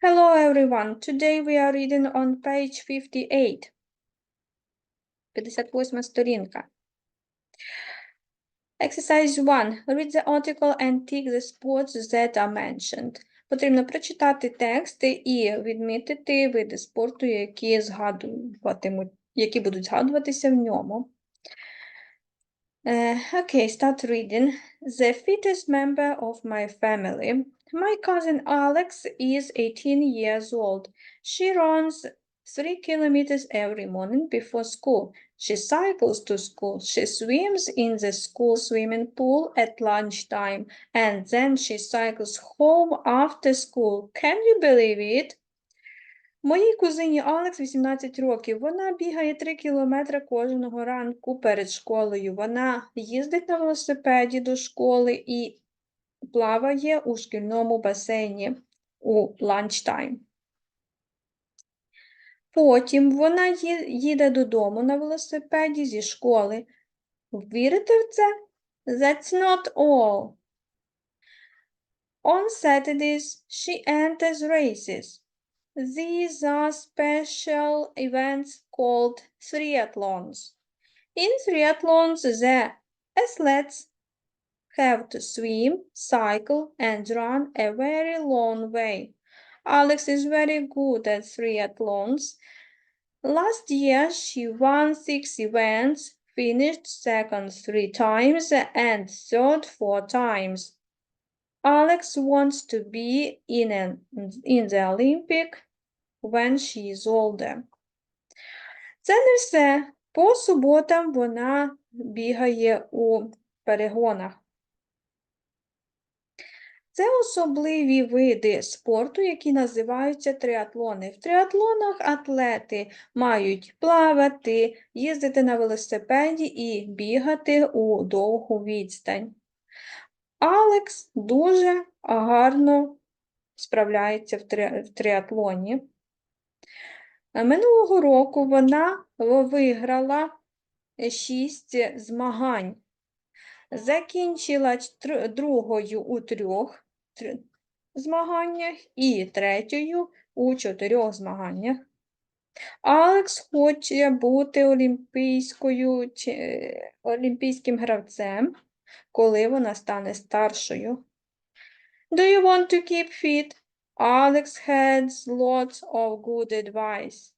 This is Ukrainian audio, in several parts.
Hello everyone. Today we are reading on page 58. 58 сторінка. Exercise 1. Read the article and tick the spots that are mentioned. Потрібно прочитати тексти і відмітити види спорту, які згадуватимуть, які будуть згадуватися в ньому. Uh, okay, start reading. The fittest member of my family. My cousin Alex is 18 years old. She runs three kilometers every morning before school. She cycles to school. She swims in the school swimming pool at lunchtime. And then she cycles home after school. Can you believe it? Моїй кузині Алекс 18 років. Вона бігає 3 кілометри кожного ранку перед школою. Вона їздить на велосипеді до школи і плаває у шкільному басейні у ланчтайм. Потім вона їде додому на велосипеді зі школи. Вірите в це? That's not all. On Saturdays, she enters races. These are special events called triathlons. In triathlons, the athletes have to swim, cycle, and run a very long way. Alex is very good at triathlons. Last year, she won six events, finished second three times, and third four times. Alex wants to be in, an, in the Olympic when she is older. Це не все. По суботам вона бігає у перегонах. Це особливі види спорту, які називаються триатлони. В триатлонах атлети мають плавати, їздити на велосипеді і бігати у довгу відстань. Алекс дуже гарно справляється в, три, в триатлоні. Минулого року вона виграла шість змагань. Закінчила другою у трьох тр- змаганнях і третьою у чотирьох змаганнях. Алекс хоче бути олімпійською, чи- олімпійським гравцем, коли вона стане старшою. Do you want to keep fit? Alex has lots of good advice.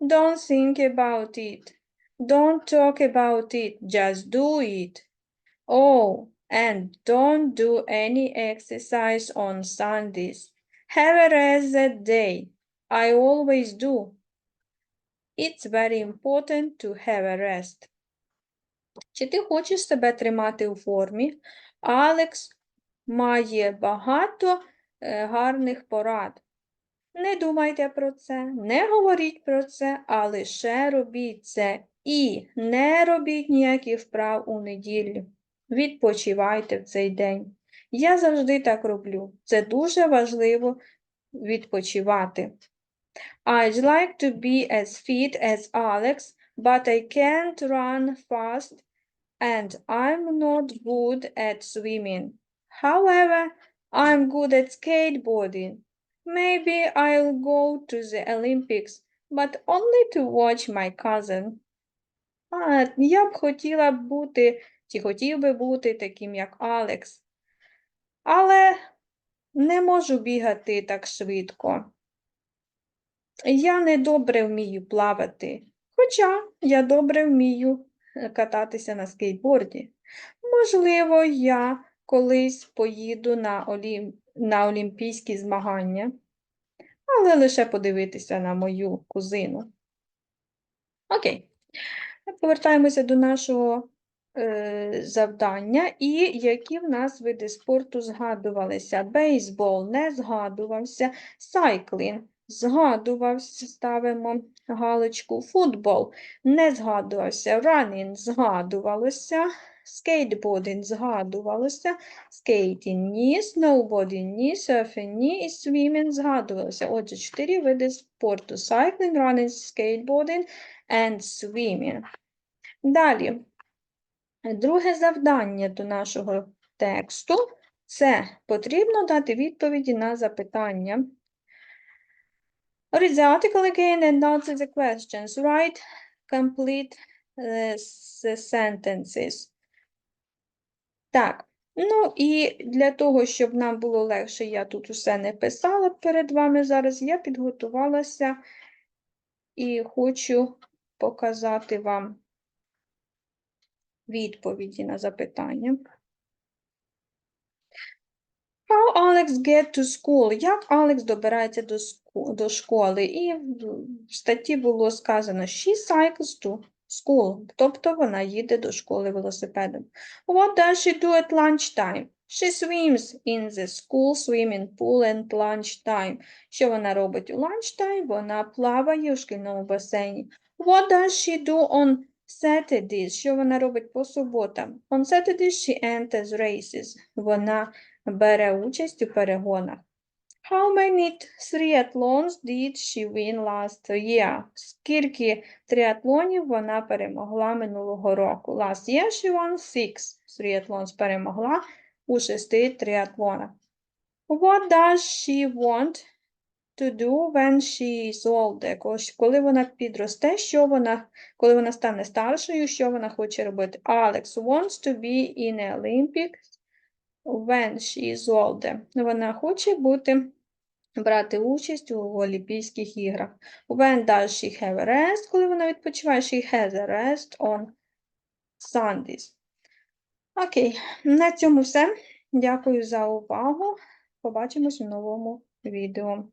Don't think about it. Don't talk about it. Just do it. Oh, and don't do any exercise on Sundays. Have a rest day. I always do. It's very important to have a rest. Чи ти хочеш себе тримати у формі? Алекс має багато е, гарних порад. Не думайте про це, не говоріть про це, а лише робіть це. І не робіть ніяких вправ у неділю. Відпочивайте в цей день. Я завжди так роблю. Це дуже важливо відпочивати. I'd like to be as fit as Alex, but I can't run fast and I'm not good at swimming. However, I'm good at skateboarding. Maybe I'll go to the Olympics, but only to watch my cousin. А, я б хотіла бути, чи хотів би бути таким, як Алекс. Але не можу бігати так швидко. Я не добре вмію плавати, хоча я добре вмію е, кататися на скейтборді. Можливо, я колись поїду на, олім... на олімпійські змагання, але лише подивитися на мою кузину. Окей. Повертаємося до нашого завдання. І які в нас види спорту згадувалися? Бейсбол не згадувався, сайклінг згадувався, ставимо галочку, футбол не згадувався, ранінг згадувалося, скейтбординг згадувалося, скейтінг ні, сноубординг ні, серфінг ні і свімінг згадувалося. Отже, чотири види спорту: cycling, running, skateboarding and swimming. Далі, друге завдання до нашого тексту це потрібно дати відповіді на запитання. Read the article again and answer the questions. Write complete uh, s- sentences. Так, ну і для того, щоб нам було легше, я тут усе не писала перед вами зараз, я підготувалася і хочу показати вам відповіді на запитання. How Alex get to school? Як Алекс добирається до, до школи? І в статті було сказано She cycles to school, тобто вона їде до школи велосипедом. What does she do at lunchtime? She swims in the school swimming pool at lunchtime. Що вона робить у lunchtime? Вона плаває у шкільному басейні. What does she do on Saturdays? Що вона робить по суботам? On Saturdays she enters races. Вона бере участь у перегонах. How many triathlons did she win last year? Скільки тріатлонів вона перемогла минулого року? Last year she won six triathlons. Перемогла у шести тріатлонах. What does she want to do when she is older? Коли- вона підросте, що вона, коли вона стане старшою, що вона хоче робити? Alex wants to be in Olympics when she older. Вона хоче бути, брати участь у Олімпійських іграх. When does she have a rest? Коли вона відпочиває, she has a rest on Sundays. Окей, на цьому все. Дякую за увагу. Побачимось у новому відео.